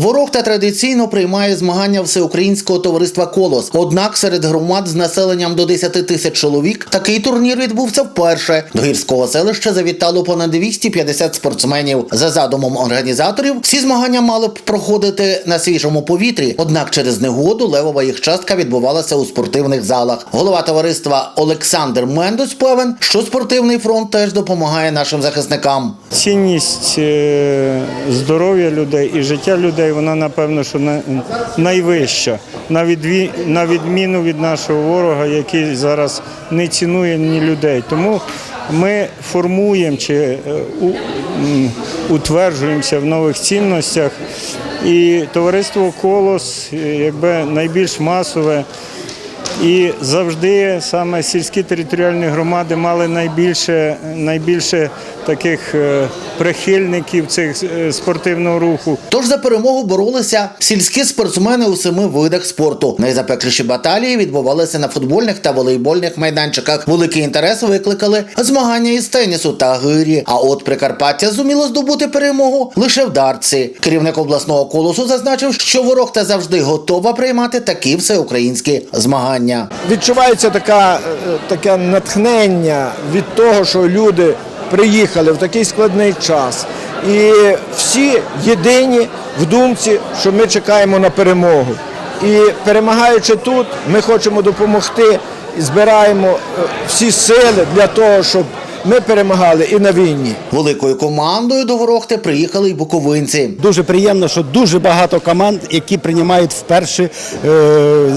Ворохта традиційно приймає змагання всеукраїнського товариства Колос. Однак серед громад з населенням до 10 тисяч чоловік такий турнір відбувся вперше. До гірського селища завітало понад 250 спортсменів. За задумом організаторів, всі змагання мали б проходити на свіжому повітрі. Однак через негоду левова їх частка відбувалася у спортивних залах. Голова товариства Олександр Мендус певен, що спортивний фронт теж допомагає нашим захисникам. Цінність е, здоров'я людей і життя людей, вона напевно, що на- найвища. На, відміну від нашого ворога, який зараз не цінує ні людей. Тому ми формуємо чи е, утверджуємося в нових цінностях. І товариство Колос е, якби найбільш масове. І завжди саме сільські територіальні громади мали найбільше, найбільше таких е, прихильників цих е, спортивного руху. Тож за перемогу боролися сільські спортсмени у семи видах спорту. Найзапекліші баталії відбувалися на футбольних та волейбольних майданчиках. Великий інтерес викликали змагання із тенісу та гирі. А от Прикарпаття зуміло здобути перемогу лише в дартці. Керівник обласного колосу зазначив, що ворогта завжди готова приймати такі всеукраїнські змагання. відчувається така, е, таке натхнення від того, що люди приїхали в такий складний час. І всі єдині в думці, що ми чекаємо на перемогу. І перемагаючи тут, ми хочемо допомогти і збираємо е, всі сили для того, щоб ми перемагали і на війні. Великою командою до ворогти приїхали й буковинці. Дуже приємно, що дуже багато команд, які приймають вперше е,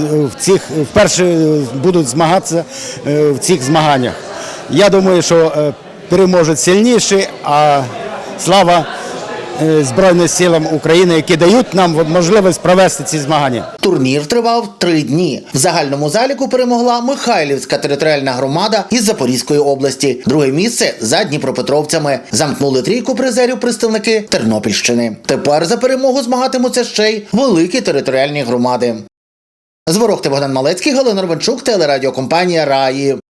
в цих вперше будуть змагатися е, в цих змаганнях. Я думаю, що переможуть сильніші, а слава е, Збройним силам України, які дають нам можливість провести ці змагання. Турнір тривав три дні. В загальному заліку перемогла Михайлівська територіальна громада із Запорізької області. Друге місце за Дніпропетровцями. Замкнули трійку призерів представники Тернопільщини. Тепер за перемогу змагатимуться ще й великі територіальні громади. З Ворохти Богдан Малецький, Галина Рванчук, телерадіокомпанія Раї.